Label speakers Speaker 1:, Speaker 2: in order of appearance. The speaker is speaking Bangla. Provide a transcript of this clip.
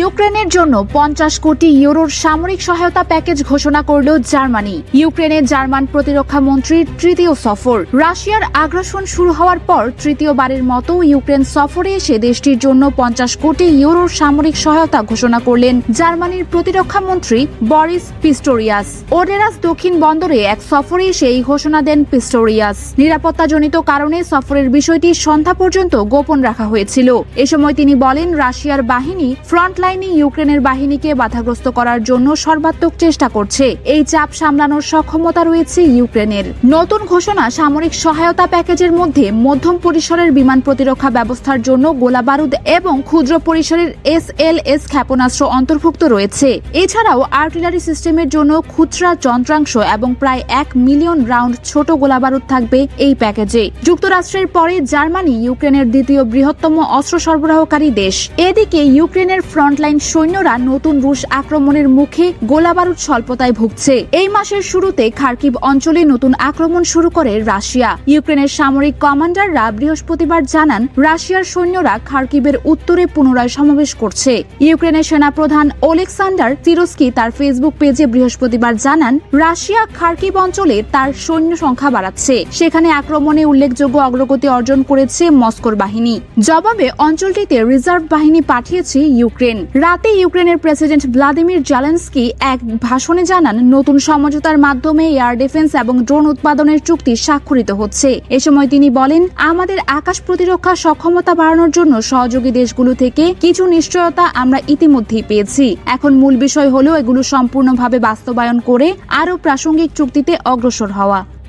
Speaker 1: ইউক্রেনের জন্য পঞ্চাশ কোটি ইউরোর সামরিক সহায়তা প্যাকেজ ঘোষণা করল জার্মানি। ইউক্রেনে জার্মান প্রতিরক্ষা মন্ত্রীর তৃতীয় সফর। রাশিয়ার আগ্রাসন শুরু হওয়ার পর তৃতীয়বারের মতো ইউক্রেন সফরে এসে দেশটির জন্য পঞ্চাশ কোটি ইউরোর সামরিক সহায়তা ঘোষণা করলেন জার্মানির প্রতিরক্ষা মন্ত্রী বরিস পিস্টোরিয়াস। ওডেরাস দক্ষিণ বন্দরে এক সফরে এসে এই ঘোষণা দেন পিস্টোরিয়াস। নিরাপত্তাজনিত কারণে সফরের বিষয়টি সন্ধ্যা পর্যন্ত গোপন রাখা হয়েছিল। এ সময় তিনি বলেন, রাশিয়ার বাহিনী ফ্রন্টলাইনে ইউক্রেনের বাহিনীকে বাধাগ্রস্ত করার জন্য সর্বাত্মক চেষ্টা করছে। এই চাপ সামলানোর সক্ষমতা রয়েছে ইউক্রেনের। নতুন ঘোষণা সামরিক সহায়তা প্যাকেজের মধ্যে মধ্যম পরিসরের বিমান প্রতিরক্ষা ব্যবস্থার জন্য গোলাবারুদ এবং ক্ষুদ্র পরিসরের এস এল এস ক্ষেপণাস্ত্র অন্তর্ভুক্ত রয়েছে। এছাড়াও আর্টিলারি সিস্টেমের জন্য খুচরা যন্ত্রাংশ এবং প্রায় এক মিলিয়ন রাউন্ড ছোট গোলাবারুদ থাকবে এই প্যাকেজে। যুক্তরাষ্ট্রের পরে জার্মানি ইউক্রেনের দ্বিতীয় বৃহত্তম অস্ত্র সরবরাহকারী দেশ। এদিকে ইউক্রেনের ফ্রন্টলাইন সৈন্যরা নতুন রুশ আক্রমণের মুখে গোলাবারুদ স্বল্পতায় ভুগছে। এই মাসের শুরুতে খার্কিভ অঞ্চলে নতুন আক্রমণ শুরু করে রাশিয়া। ইউক্রেনের সামরিক কমান্ডাররা বৃহস্পতিবার জানান, রাশিয়ার সৈন্যরা খার্কিভের উত্তরে পুনরায় সমাবেশ করছে। ইউক্রেনের সেনাপ্রধান ওলেকসান্ডার তিরস্কি তার ফেসবুক পেজে বৃহস্পতিবার জানান, রাশিয়া খার্কিভ অঞ্চলে তার সৈন্য সংখ্যা বাড়াচ্ছে। সেখানে আক্রমণে উল্লেখযোগ্য অগ্রগতি অর্জন করেছে মস্কোর বাহিনী। জবাবে অঞ্চলটিতে রিজার্ভ বাহিনী পাঠিয়েছে ইউক্রেন। রাতে ইউক্রেনের প্রেসিডেন্ট ভ্লাদিমির জালেন্সকি এক ভাষণে জানান, নতুন সমঝোতার মাধ্যমে এয়ার ডিফেন্স এবং ড্রোন উৎপাদনের চুক্তি স্বাক্ষরিত হচ্ছে। এ সময় তিনি বলেন, আমাদের আকাশ প্রতিরক্ষা সক্ষমতা বাড়ানোর জন্য সহযোগী দেশগুলো থেকে কিছু নিশ্চয়তা আমরা ইতিমধ্যেই পেয়েছি। এখন মূল বিষয় হলো এগুলো সম্পূর্ণভাবে বাস্তবায়ন করে আরও প্রাসঙ্গিক চুক্তিতে অগ্রসর হওয়া।